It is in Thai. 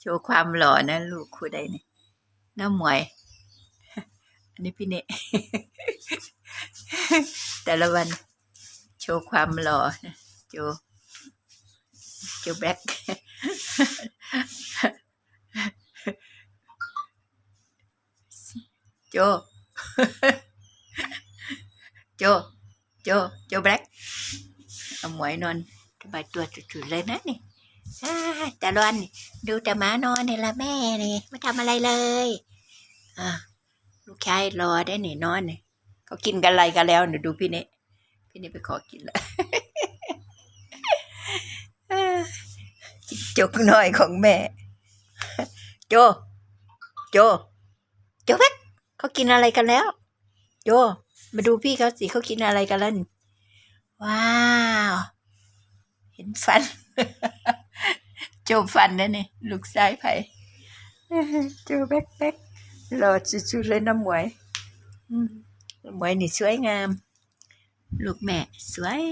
โชว์ความหล่อนะลูกคู่ใดเนี่ยน้าหมวย อันนี้พี่เนะแต่ละวัน โชว์ความหล่อนะโจโจแบล็คโจ โจ โจ โจแบล็คเอาหมวยนอนสบายตัวจุดๆเลยนะนี่อ่าแต่ละวันดูแต่หมานอนนี่ละแม่นี่ไม่ทำอะไรเลยอ่าลูกชายรอได้หนี่นอนนี่เขากินกันอะไรกันแล้วเดี๋ยวดูพี่เนะพี่เนะไปขอกินละจกน้อยของแม่ โจ โจ โจแบกเขากินอะไรกันแล้ว โจ มาดูพี่เขาสิเขากินอะไรกันแล้วนี่ว้าว เห็นฟัน โจฟันนะนี่ลูกซ้ายไผ่โจแบกแบกหล่อสุดๆเลยน้ำหมวยอืมน้ำหมวยนี่สวยงาม ลูกแม่สวย